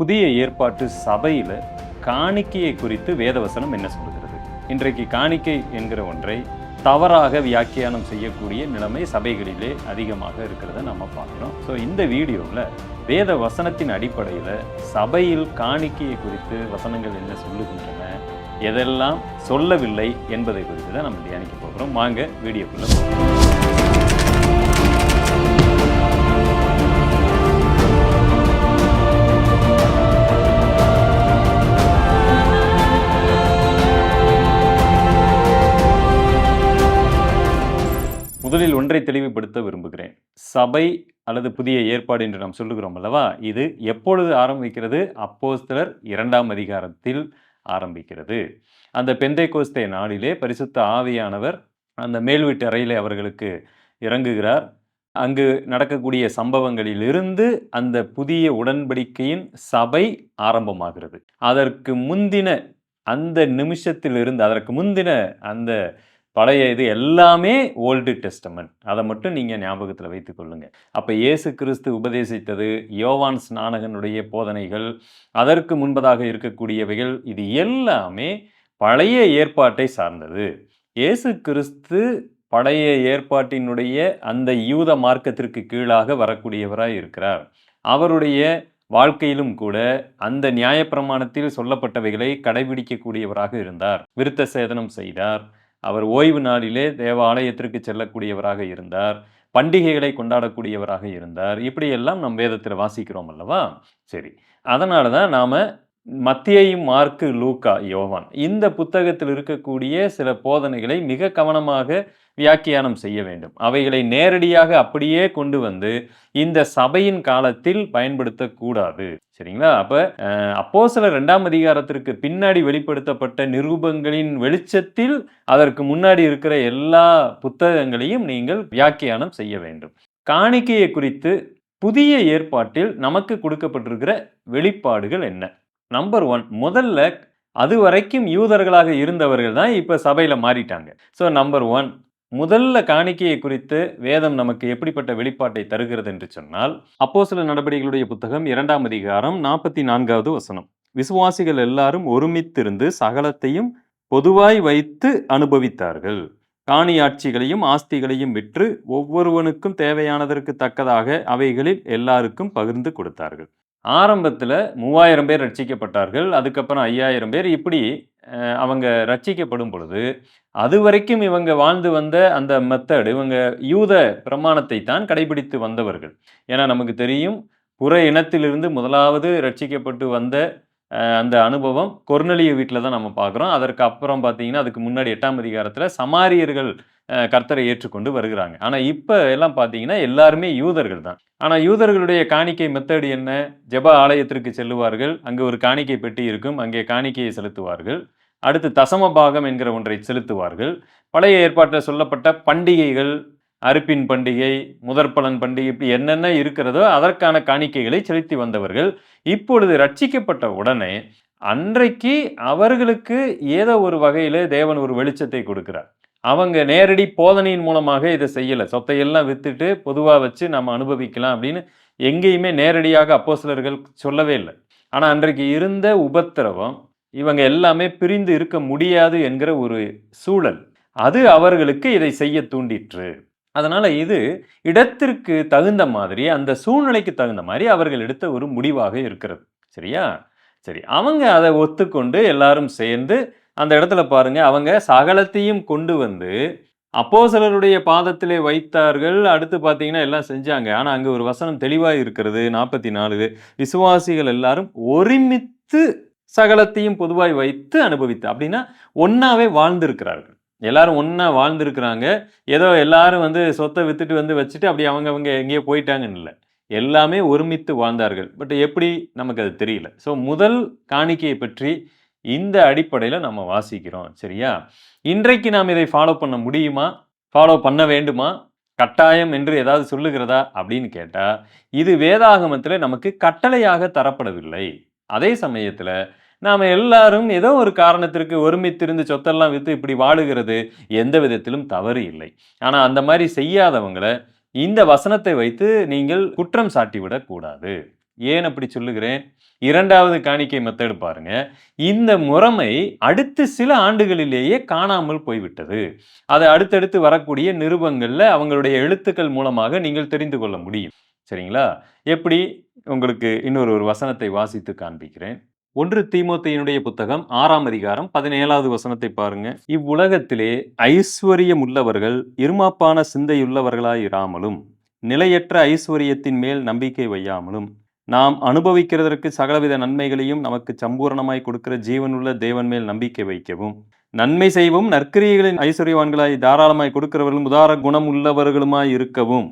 புதிய ஏற்பாட்டு சபையில் காணிக்கையை குறித்து வேதவசனம் என்ன சொல்கிறது இன்றைக்கு காணிக்கை என்கிற ஒன்றை தவறாக வியாக்கியானம் செய்யக்கூடிய நிலைமை சபைகளிலே அதிகமாக இருக்கிறத நம்ம பார்க்குறோம். ஸோ இந்த வீடியோவில் வேத வசனத்தின் அடிப்படையில் சபையில் காணிக்கையை குறித்து வசனங்கள் என்ன சொல்லுகின்றன எதெல்லாம் சொல்லவில்லை என்பதை குறித்து தான் நம்ம தியானிக்க போகிறோம். வாங்க வீடியோக்குள்ளே போகலாம். ஒன்றை தெளிவுபடுத்த விரும்புகிறேன். சபை அல்லது புதிய ஏற்பாடு என்று நாம் சொல்லுகிறோம் அல்லவா? இது எப்பொழுது ஆரம்பிக்கிறது? அப்போஸ்தலர் இரண்டாம் அதிகாரத்தில் ஆரம்பிக்கிறது. அந்த பெந்தை கோஸ்தே நாளிலே பரிசுத்த ஆவியானவர் அந்த மேல் வீட்டு அறையிலே அவர்களுக்கு இறங்குகிறார். அங்கு நடக்கக்கூடிய சம்பவங்களிலிருந்து அந்த புதிய உடன்படிக்கையின் சபை ஆரம்பமாகிறது. அதற்கு முந்தின அந்த நிமிஷத்திலிருந்து அதற்கு முந்தின அந்த பழைய இது எல்லாமே ஓல்டு டெஸ்டமெண்ட் அதை மட்டும் நீங்கள் ஞாபகத்தில் வைத்துக்கொள்ளுங்க அப்போ இயேசு கிறிஸ்து உபதேசித்தது யோவான் ஸ்நானகனுடைய போதனைகள் அதற்கு முன்பதாக இருக்கக்கூடியவைகள் இது எல்லாமே பழைய ஏற்பாட்டை சார்ந்தது. இயேசு கிறிஸ்து பழைய ஏற்பாட்டினுடைய அந்த யூத மார்க்கத்திற்கு கீழாக வரக்கூடியவராக இருக்கிறார். அவருடைய வாழ்க்கையிலும் கூட அந்த நியாயப்பிரமாணத்தில் சொல்லப்பட்டவைகளை கடைபிடிக்கக்கூடியவராக இருந்தார். விருத்த சேதனம் செய்தார். அவர் ஓய்வு நாளிலே தேவாலயத்திற்கு செல்லக்கூடியவராக இருந்தார் பண்டிகைகளை கொண்டாடக்கூடியவராக இருந்தார். இப்படியெல்லாம் நம் வேதத்தில் வாசிக்கிறோம் அல்லவா? சரி. அதனால தான் நாம் மத்தியையும் மார்க்கு லூக்கா யோவான். இந்த புத்தகத்தில் இருக்கக்கூடிய சில போதனைகளை மிக கவனமாக வியாக்கியானம் செய்ய வேண்டும். அவைகளை நேரடியாக அப்படியே கொண்டு வந்து இந்த சபையின் காலத்தில் பயன்படுத்தக்கூடாது. சரிங்களா? அப்ப அப்போ சில ரெண்டாம் அதிகாரத்திற்கு பின்னாடி வெளிப்படுத்தப்பட்ட நிரூபங்களின் வெளிச்சத்தில் அதற்கு முன்னாடி இருக்கிற எல்லா புத்தகங்களையும் நீங்கள் வியாக்கியானம் செய்ய வேண்டும். காணிக்கையை குறித்து புதிய ஏற்பாட்டில் நமக்கு கொடுக்கப்பட்டிருக்கிற வெளிப்பாடுகள் என்ன? நம்பர் ஒன் முதல்ல அது வரைக்கும் யூதர்களாக இருந்தவர்கள் தான் இப்போ சபையில் மாறிட்டாங்க. ஸோ நம்பர் ஒன் முதல்ல காணிக்கையை குறித்து வேதம் நமக்கு எப்படிப்பட்ட வெளிப்பாட்டை தருகிறது என்று சொன்னால் அப்போ சில நடவடிக்கைகளுடைய புத்தகம் இரண்டாம் அதிகாரம் நாற்பத்தி நான்காவது வசனம். விசுவாசிகள் எல்லாரும் ஒருமித்திருந்து சகலத்தையும் பொதுவாய் வைத்து அனுபவித்தார்கள். காணியாட்சிகளையும் ஆஸ்திகளையும் விற்று ஒவ்வொருவனுக்கும் தேவையானதற்கு தக்கதாக அவைகளில் எல்லாருக்கும் பகிர்ந்து கொடுத்தார்கள். ஆரம்பத்தில் மூவாயிரம் பேர் ரட்சிக்கப்பட்டார்கள் அதுக்கப்புறம் ஐயாயிரம் பேர் இப்படி அவங்க ரட்சிக்கப்படும் பொழுது அது வரைக்கும் இவங்க வாழ்ந்து வந்த அந்த மெத்தடு இவங்க யூத பிரமாணத்தை தான் கடைபிடித்து வந்தவர்கள். ஏன்னா நமக்கு தெரியும் புற இனத்திலிருந்து முதலாவது ரட்சிக்கப்பட்டு வந்த அந்த அனுபவம் கொர்னலிய வீட்டில் தான் நம்ம பார்க்குறோம் அதற்கு அப்புறம் பார்த்தீங்கன்னா அதுக்கு முன்னாடி எட்டாம் அதிகாரத்தில் சமாரியர்கள் கர்த்தரை ஏற்றுக்கொண்டு வருகிறாங்க. ஆனால் இப்போ எல்லாம் பார்த்தீங்கன்னா எல்லாருமே யூதர்கள் தான். ஆனால் யூதர்களுடைய காணிக்கை மெத்தடு என்ன? ஜெப ஆலயத்திற்கு செல்லுவார்கள். அங்கே ஒரு காணிக்கை பெட்டி இருக்கும். அங்கே காணிக்கையை செலுத்துவார்கள். அடுத்து தசம பாகம் என்கிற ஒன்றை செலுத்துவார்கள். பழைய ஏற்பாட்டில் சொல்லப்பட்ட பண்டிகைகள் அறுப்பின் பண்டிகை முதற்பலன் பண்டிகை இப்படி என்னென்ன இருக்கிறதோ அதற்கான காணிக்கைகளை செலுத்தி வந்தவர்கள் இப்பொழுது ரட்சிக்கப்பட்ட உடனே அன்றைக்கு அவர்களுக்கு ஏதோ ஒரு வகையில் தேவன் ஒரு வெளிச்சத்தை கொடுக்கிறார். அவங்க நேரடி போதனையின் மூலமாக இதை செய்யலை. சொத்தையெல்லாம் வித்துட்டு பொதுவாக வச்சு நம்ம அனுபவிக்கலாம் அப்படின்னு எங்கேயுமே நேரடியாக அப்போ சிலர்கள் சொல்லவே இல்லை. ஆனால் அன்றைக்கு இருந்த உபத்திரவம் இவங்க எல்லாமே பிரிந்து இருக்க முடியாது என்கிற ஒரு சூழல். அது அவர்களுக்கு இதை செய்ய தூண்டிற்று. அதனால் இது இடத்திற்கு தகுந்த மாதிரி அந்த சூழ்நிலைக்கு தகுந்த மாதிரி அவர்கள் எடுத்த ஒரு முடிவாக இருக்கிறது. சரியா? சரி அவங்க அதை ஒத்துக்கொண்டு எல்லாரும் சேர்ந்து அந்த இடத்துல பாருங்க அவங்க சகலத்தையும் கொண்டு வந்து அப்போ சிலருடைய பாதத்திலே வைத்தார்கள். அடுத்து பார்த்தீங்கன்னா எல்லாம் செஞ்சாங்க. ஆனால் அங்கே ஒரு வசனம் தெளிவாக இருக்கிறது நாற்பத்தி நாலு விசுவாசிகள் எல்லாரும் ஒருமித்து சகலத்தையும் பொதுவாய் வைத்து அனுபவித்து அப்படின்னா ஒன்றாவே வாழ்ந்திருக்கிறார்கள். எல்லாரும் ஒன்றா வாழ்ந்துருக்குறாங்க. ஏதோ எல்லாரும் வந்து சொத்தை வித்துட்டு வந்து வச்சுட்டு அப்படி அவங்க அவங்க எங்கேயோ போயிட்டாங்கன்னு இல்லை. எல்லாமே ஒருமித்து வாழ்ந்தார்கள். பட் எப்படி? நமக்கு அது தெரியல. ஸோ முதல் காணிக்கையை பற்றி இந்த அடிப்படையில் நம்ம வாசிக்கிறோம். சரியா? இன்றைக்கு நாம் இதை ஃபாலோ பண்ண முடியுமா? ஃபாலோ பண்ண வேண்டுமா? கட்டாயம் என்று ஏதாவது சொல்லுகிறதா? அப்படின்னு கேட்டால் இது வேதாகமத்தில் நமக்கு கட்டளையாக தரப்படவில்லை. அதே சமயத்தில் நாம் எல்லாரும் ஏதோ ஒரு காரணத்திற்கு ஒருமித்திருந்து சொத்தெல்லாம் விற்று இப்படி வாழுகிறது எந்த விதத்திலும் தவறு இல்லை. ஆனால் அந்த மாதிரி செய்யாதவங்களை இந்த வசனத்தை வைத்து நீங்கள் குற்றம் சாட்டிவிடக்கூடாது ஏன் அப்படி சொல்லுகிறேன்? இரண்டாவது காணிக்கை மெத்தடு பாருங்க. இந்த முறைமை அடுத்து சில ஆண்டுகளிலேயே காணாமல் போய்விட்டது. அதை அடுத்தடுத்து வரக்கூடிய நிருபங்களில் அவங்களுடைய எழுத்துக்கள் மூலமாக நீங்கள் தெரிந்து கொள்ள முடியும். சரிங்களா? எப்படி? உங்களுக்கு இன்னொரு ஒரு வசனத்தை வாசித்து காண்பிக்கிறேன். ஒன்று தீமோத்தையினுடைய புத்தகம் ஆறாம் அதிகாரம் பதினேழாவது வசனத்தை பாருங்க. இவ்வுலகத்திலே ஐஸ்வர்யம் உள்ளவர்கள் இருமாப்பான சிந்தையுள்ளவர்களாயிராமலும் நிலையற்ற ஐஸ்வர்யத்தின் மேல் நம்பிக்கை வையாமலும் நாம் அனுபவிக்கிறதற்கு சகலவித நன்மைகளையும் நமக்கு சம்பூரணமாய் கொடுக்கிற ஜீவனுள்ள தேவன் மேல் நம்பிக்கை வைக்கவும் நன்மை செய்யவும் நற்கிரியைகளின் ஐஸ்வர்யவான்களாய் தாராளமாய் கொடுக்கிறவர்களும் உதார குணம் உள்ளவர்களுமாய் இருக்கவும்.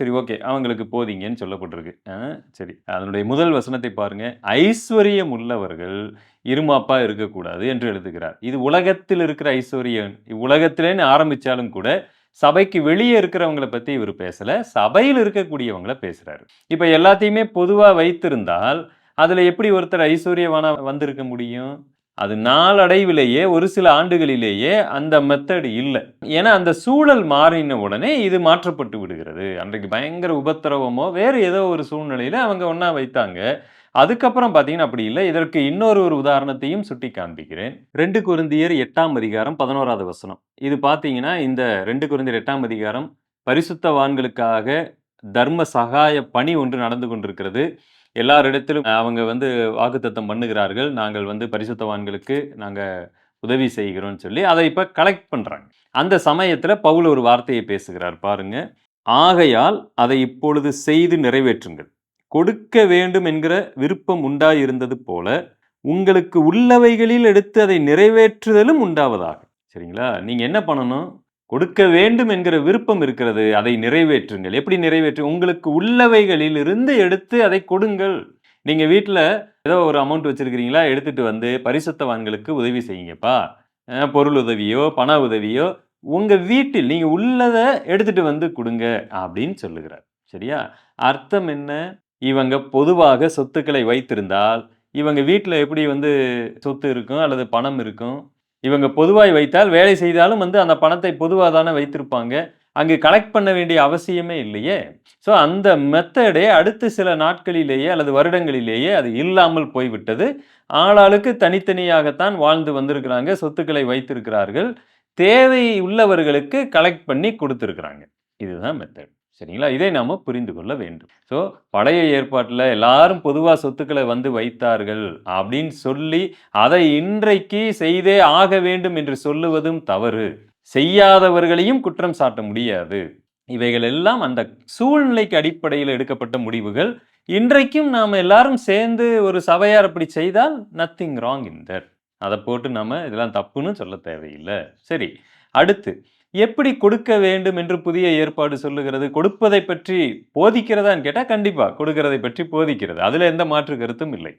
சரி ஓகே. அவங்களுக்கு போதிங்கன்னு சொல்லப்பட்டிருக்கு. ஆ, சரி. அதனுடைய முதல் வசனத்தை பாருங்க. ஐஸ்வர்யம் உள்ளவர்கள் இருமாப்பா இருக்கக்கூடாது என்று எழுதுகிறார். இது உலகத்தில் இருக்கிற ஐஸ்வர்யம். உலகத்திலேன்னு ஆரம்பிச்சாலும் கூட சபைக்கு வெளியே இருக்கிறவங்கள பத்தி இவர் பேசல சபையில் இருக்கக்கூடியவங்கள பேசுறாரு. இப்ப எல்லாத்தையுமே பொதுவா வைத்திருந்தால் அதுல எப்படி ஒருத்தர் ஐஸ்வர்யவானா வந்திருக்க முடியும்? அது நாளடைவிலேயே ஒரு சில ஆண்டுகளிலேயே அந்த மெத்தட் இல்லை. ஏன்னா அந்த சூழல் மாறின உடனே இது மாற்றப்பட்டு விடுகிறது. அன்றைக்கு பயங்கர உபத்திரவமோ வேறு ஏதோ ஒரு சூழ்நிலையில் அவங்க ஒன்றா வைத்தாங்க. அதுக்கப்புறம் பார்த்தீங்கன்னா அப்படி இல்லை. இதற்கு இன்னொரு ஒரு உதாரணத்தையும் சுட்டி காண்பிக்கிறேன் ரெண்டு குருந்தியர் எட்டாம் அதிகாரம் பதினோராவது வசனம். இது பார்த்தீங்கன்னா இந்த ரெண்டு குருந்தியர் எட்டாம் அதிகாரம் பரிசுத்தவான்களுக்காக தர்ம சகாய பணி ஒன்று நடந்து கொண்டிருக்கிறது. எல்லாரிடத்திலும் அவங்க வந்து வாக்குத்தத்தம் பண்ணுகிறார்கள். நாங்கள் வந்து பரிசுத்தவான்களுக்கு நாங்கள் உதவி செய்கிறோம்னு சொல்லி அதை இப்போ கலெக்ட் பண்ணுறாங்க அந்த சமயத்தில் பவுல் ஒரு வார்த்தையை பேசுகிறார் பாருங்க. ஆகையால் அதை இப்பொழுது செய்து நிறைவேற்றுங்கள். கொடுக்க வேண்டும் என்கிற விருப்பம் உண்டாயிருந்தது போல உங்களுக்கு உள்ளவைகளில் எடுத்து அதை நிறைவேற்றுதலும் உண்டாவதாக. சரிங்களா? நீங்கள் என்ன பண்ணணும்? கொடுக்க வேண்டும் என்கிற விருப்பம் இருக்கிறது அதை நிறைவேற்றுங்கள். எப்படி நிறைவேற்று? உங்களுக்கு உள்ளவைகளில் இருந்து எடுத்து அதை கொடுங்கள். நீங்க வீட்டில் ஏதோ ஒரு அமௌண்ட் வச்சிருக்கிறீங்களா? எடுத்துட்டு வந்து பரிசுத்தவான்களுக்கு உதவி செய்யுங்கப்பா. பொருள் உதவியோ பண உதவியோ உங்க வீட்டில் நீங்க உள்ளதை எடுத்துட்டு வந்து கொடுங்க அப்படின்னு சொல்லுகிறார். சரியா? அர்த்தம் என்ன? இவங்க பொதுவாக சொத்துக்களை வைத்திருந்தால் இவங்க வீட்டில் எப்படி வந்து சொத்து இருக்கும் அல்லது பணம் இருக்கும்? இவங்க பொதுவாய் வைத்தால் வேலை செய்தாலும் வந்து அந்த பணத்தை பொதுவாக தானே வைத்திருப்பாங்க. அங்கு கலெக்ட் பண்ண வேண்டிய அவசியமே இல்லையே. ஸோ அந்த மெத்தடே அடுத்த சில நாட்களிலேயே அல்லது வருடங்களிலேயே அது இல்லாமல் போய்விட்டது. ஆளாளுக்கு தனித்தனியாகத்தான் வாழ்ந்து வந்திருக்கிறாங்க சொத்துக்களை வைத்திருக்கிறார்கள். தேவை உள்ளவர்களுக்கு கலெக்ட் பண்ணி கொடுத்துருக்குறாங்க. இதுதான் மெத்தட் சரிங்களா? இதை நாம் புரிந்து கொள்ள வேண்டும். ஸோ பழைய ஏற்பாட்டில் எல்லாரும் பொதுவாக சொத்துக்களை வந்து வைத்தார்கள் அப்படின்னு சொல்லி அதை இன்றைக்கு செய்தே ஆக வேண்டும் என்று சொல்லுவதும் தவறு. செய்யாதவர்களையும் குற்றம் சாட்ட முடியாது. இவைகள் எல்லாம் அந்த சூழ்நிலைக்கு அடிப்படையில் எடுக்கப்பட்ட முடிவுகள். இன்றைக்கும் நாம் எல்லாரும் சேர்ந்து ஒரு சபையார் அப்படி செய்தால் நத்திங் ராங் இன் தட் அதை போட்டு நம்ம இதெல்லாம் தப்புன்னு சொல்ல தேவையில்லை. சரி அடுத்து. எப்படி கொடுக்க வேண்டும் என்று புதிய ஏற்பாடு சொல்லுகிறது? கொடுப்பதை பற்றி போதிக்கிறதான்னு கேட்டால் கண்டிப்பாக கொடுக்கறதை பற்றி போதிக்கிறது. அதில் எந்த மாற்று கருத்தும் இல்லை.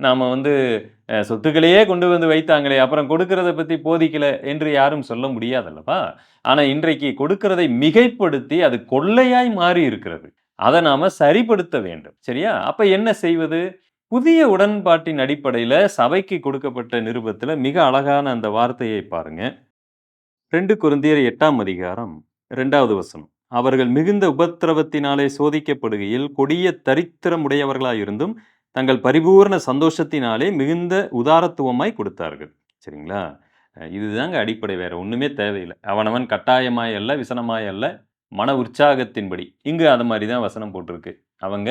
நாம் வந்து சொத்துக்களையே கொண்டு வந்து வைத்தாங்களே அப்புறம் கொடுக்கறத பற்றி போதிக்கல என்று யாரும் சொல்ல முடியாதல்லவா? ஆனால் இன்றைக்கு கொடுக்கறதை மிகைப்படுத்தி அது கொள்ளையாய் மாறி இருக்கிறது. அதை நாம் சரிப்படுத்த வேண்டும். சரியா? அப்போ என்ன செய்வது? புதிய உடன்பாட்டின் அடிப்படையில் சபைக்கு கொடுக்கப்பட்ட நிருபத்தில் மிக அழகான அந்த வார்த்தையை பாருங்கள் ரெண்டு குருந்தியர் எட்டாம் அதிகாரம் ரெண்டாவது வசனம். அவர்கள் மிகுந்த உபத்திரவத்தினாலே சோதிக்கப்படுகையில் கொடிய தரித்திரமுடையவர்களாயிருந்தும் தங்கள் பரிபூர்ண சந்தோஷத்தினாலே மிகுந்த உதாரத்துவமாய் கொடுத்தார்கள். சரிங்களா? இதுதாங்க அடிப்படை வேற ஒன்றுமே தேவையில்லை. அவனவன் கட்டாயமாய் அல்ல விசனமாய் அல்ல மன உற்சாகத்தின்படி. இங்கு அது மாதிரி தான் வசனம் போட்டிருக்கு. அவங்க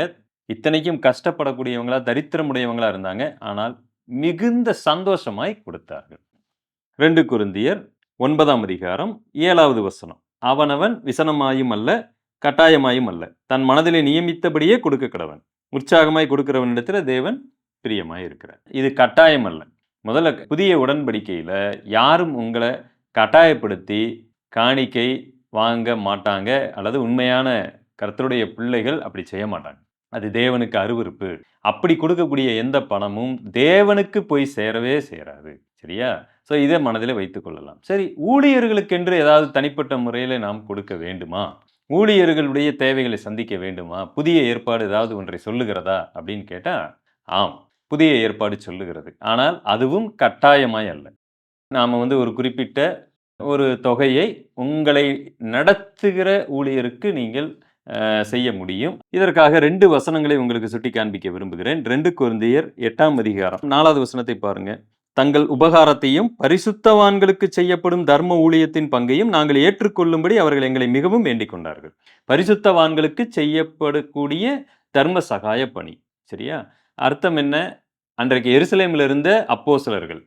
இத்தனைக்கும் கஷ்டப்படக்கூடியவங்களா தரித்திரமுடையவங்களா இருந்தாங்க. ஆனால் மிகுந்த சந்தோஷமாய் கொடுத்தார்கள். ரெண்டு குருந்தியர் ஒன்பதாம் அதிகாரம் ஏழாவது வசனம். அவனவன் விசனமாயும் அல்ல கட்டாயமாயும் அல்ல தன் மனதிலே நியமித்தபடியே கொடுக்க கடவன் உற்சாகமாய் கொடுக்கிறவனிடத்தில் தேவன் பிரியமாய் இருக்கிறார். இது கட்டாயம் அல்ல முதல்ல புதிய உடன்படிக்கையில் யாரும் உங்களை கட்டாயப்படுத்தி காணிக்கை வாங்க மாட்டாங்க அல்லது உண்மையான கர்த்தருடைய பிள்ளைகள் அப்படி செய்ய மாட்டாங்க. அது தேவனுக்கு அருவருப்பு. அப்படி கொடுக்கக்கூடிய எந்த பணமும் தேவனுக்கு போய் சேரவே சேராது. சரியா? ஸோ இதை மனதில் வைத்து கொள்ளலாம். சரி ஊழியர்களுக்கென்று ஏதாவது தனிப்பட்ட முறையில் நாம் கொடுக்க வேண்டுமா? ஊழியர்களுடைய தேவைகளை சந்திக்க வேண்டுமா? புதிய ஏற்பாடு ஏதாவது ஒன்றை சொல்லுகிறதா? அப்படின்னு கேட்டால் ஆம் புதிய ஏற்பாடு சொல்லுகிறது. ஆனால் அதுவும் கட்டாயமாய் அல்ல. நாம் வந்து ஒரு குறிப்பிட்ட ஒரு தொகையை உங்களை நடத்துகிற ஊழியருக்கு நீங்கள் செய்ய முடியும். இதற்காக ரெண்டு வசனங்களை உங்களுக்கு சுட்டி காண்பிக்க விரும்புகிறேன். ரெண்டு குழந்தையர் எட்டாம் அதிகாரம் நாலாவது வசனத்தை பாருங்க. தங்கள் உபகாரத்தையும் பரிசுத்தவான்களுக்கு செய்யப்படும் தர்ம ஊழியத்தின் பங்கையும் நாங்கள் ஏற்றுக்கொள்ளும்படி அவர்கள் எங்களை மிகவும் வேண்டிக் கொண்டார்கள். பரிசுத்தவான்களுக்கு செய்யப்படக்கூடிய தர்ம சகாய பணி சரியா? அர்த்தம் என்ன? அன்றைக்கு எருசலேமில் இருந்த அப்போசலர்கள்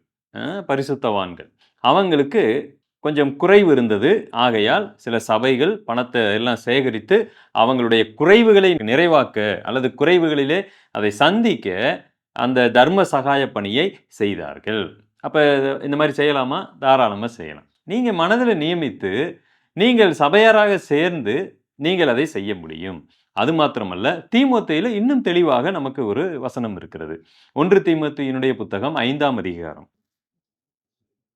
பரிசுத்தவான்கள். அவங்களுக்கு கொஞ்சம் குறைவு இருந்தது. ஆகையால் சில சபைகள் பணத்தை எல்லாம் சேகரித்து அவங்களுடைய குறைவுகளை நிறைவாக்க அல்லது குறைவுகளிலே அதை சந்திக்க அந்த தர்ம சகாய பணியை செய்தார்கள். அப்போ இந்த மாதிரி செய்யலாமா? தாராளமாக செய்யலாம். நீங்கள் மனதில் நியமித்து நீங்கள் சபையாராக சேர்ந்து நீங்கள் அதை செய்ய முடியும். அது மாத்திரமல்ல தீமோத்தேயில இன்னும் தெளிவாக நமக்கு ஒரு வசனம் இருக்கிறது. ஒன்று தீமோத்தேயினுடைய புத்தகம் ஐந்தாம் அதிகாரம்.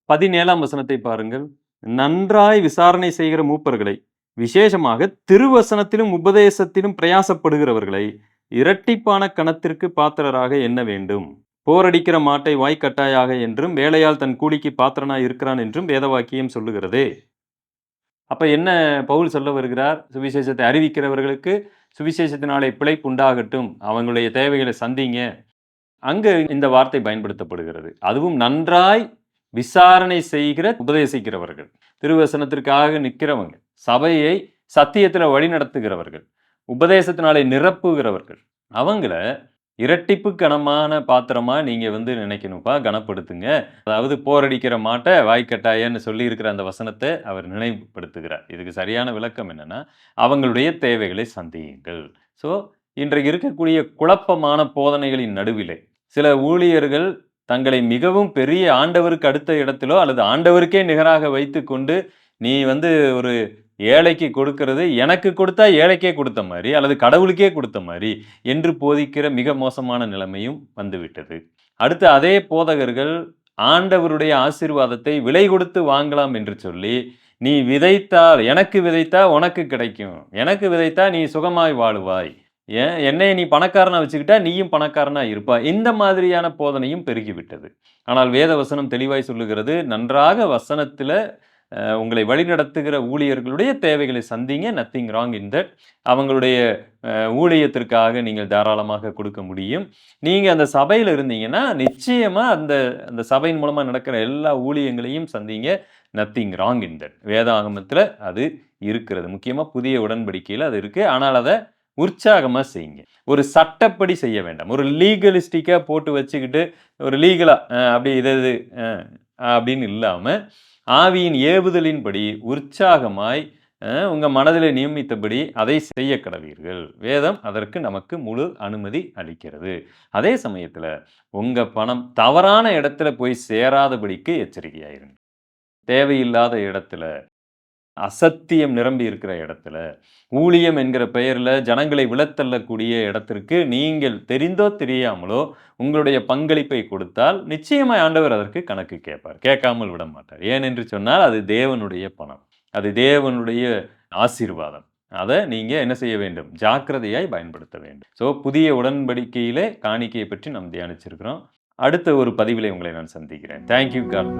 பதினேழாம் வசனத்தை பாருங்கள். நன்றாய் விசாரணை செய்கிற மூப்பர்களை விசேஷமாக திருவசனத்திலும் உபதேசத்திலும் பிரயாசப்படுகிறவர்களை இரட்டிப்பான கணத்திற்கு பாத்திரராக எண்ண வேண்டும். போரடிக்கிற மாட்டை வாய்க்கட்டாயாக என்றும் வேலையால் தன் கூலிக்கு பாத்திரனாய் இருக்கிறான் என்றும் வேதவாக்கியம் சொல்லுகிறதே. அப்ப என்ன பவுல் சொல்ல வருகிறார்? சுவிசேஷத்தை அறிவிக்கிறவர்களுக்கு சுவிசேஷத்தினாலே பிழைப்பு உண்டாகட்டும் அவங்களுடைய தேவைகளை சந்திங்க. அங்கு இந்த வார்த்தை பயன்படுத்தப்படுகிறது. அதுவும் நன்றாய் விசாரணை செய்கிற உபதேசிக்கிறவர்கள். திருவசனத்திற்காக நிற்கிறவங்க. சபையை சத்தியத்தில் வழி நடத்துகிறவர்கள் உபதேசத்தினாலே நிரப்புகிறவர்கள். அவங்கள இரட்டிப்பு கனமான பாத்திரமாக நீங்கள் வந்து நினைக்கணும்ப்பா கனப்படுத்துங்க. அதாவது போரடிக்கிற மாட்டை வாய்க்கட்டாயன்னு சொல்லியிருக்கிற அந்த வசனத்தை அவர் நினைவுபடுத்துகிறார். இதுக்கு சரியான விளக்கம் என்னென்னா அவங்களுடைய தேவைகளை சந்தியுங்கள். ஸோ இன்றைக்கு இருக்கக்கூடிய குழப்பமான போதனைகளின் நடுவிலே சில ஊழியர்கள் தங்களை மிகவும் பெரிய ஆண்டவருக்கு அடுத்த இடத்திலோ அல்லது ஆண்டவருக்கே நிகராக வைத்து கொண்டு நீ வந்து ஒரு ஏழைக்கு கொடுக்கறது எனக்கு கொடுத்தா ஏழைக்கே கொடுத்த மாதிரி அல்லது கடவுளுக்கே கொடுத்த மாதிரி என்று போதிக்கிற மிக மோசமான நிலைமையும் வந்துவிட்டது. அடுத்து அதே போதகர்கள் ஆண்டவருடைய ஆசீர்வாதத்தை விலை கொடுத்து வாங்கலாம் என்று சொல்லி நீ விதைத்தால் எனக்கு விதைத்தா உனக்கு கிடைக்கும். எனக்கு விதைத்தா நீ சுகமாய் வாழுவாய். ஏன்? என்னை நீ பணக்காரனாக வச்சுக்கிட்டா நீயும் பணக்காரனாக இருப்பா. இந்த மாதிரியான போதனையும் பெருகிவிட்டது. ஆனால் வேத வசனம் தெளிவாய் சொல்லுகிறது நன்றாக வசனத்தில் உங்களை வழிநடத்துகிற ஊழியர்களுடைய தேவைகளை something nothing wrong in that அவங்களுடைய ஊழியத்திற்காக நீங்கள் தாராளமாக கொடுக்க முடியும். நீங்கள் அந்த சபையில் இருந்தீங்கன்னா நிச்சயமாக அந்த அந்த சபையின் மூலமாக நடக்கிற எல்லா ஊழியங்களையும் something nothing wrong in that வேதாகமத்தில் அது இருக்கிறது. முக்கியமாக புதிய உடன்படிக்கையில் அது இருக்குது ஆனால் அதை உற்சாகமாக செய்யுங்க. ஒரு சட்டப்படி செய்ய வேண்டாம். ஒரு லீகலிஸ்டிக்காக போட்டு வச்சுக்கிட்டு ஒரு லீகலாக அப்படி இது இது அப்படின்னு இல்லாமல் ஆவியின் ஏவுதலின்படி உற்சாகமாய் உங்கள் மனதில் நியமித்தபடி அதை செய்ய கடவீர்கள். வேதம் அதற்கு நமக்கு முழு அனுமதி அளிக்கிறது. அதே சமயத்தில் உங்கள் பணம் தவறான இடத்துல போய் சேராதபடிக்கு எச்சரிக்கையாயிருங்க தேவையில்லாத இடத்துல அசத்தியம் நிரம்பி இருக்கிற இடத்துல ஊழியம் என்கிற பெயரில் ஜனங்களை விழத்தள்ளக்கூடிய இடத்திற்கு நீங்கள் தெரிந்தோ தெரியாமலோ உங்களுடைய பங்களிப்பை கொடுத்தால் நிச்சயமாய் ஆண்டவர் அதற்கு கணக்கு கேட்பார். கேட்காமல் விட மாட்டார். ஏனென்று சொன்னால் அது தேவனுடைய பணம். அது தேவனுடைய ஆசீர்வாதம். அதை நீங்கள் என்ன செய்ய வேண்டும்? ஜாக்கிரதையாய் பயன்படுத்த வேண்டும். ஸோ புதிய உடன்படிக்கையிலே காணிக்கையை பற்றி நாம் தியானிச்சிருக்கிறோம். அடுத்த ஒரு பதிவிலே உங்களை நான் சந்திக்கிறேன். Thank you God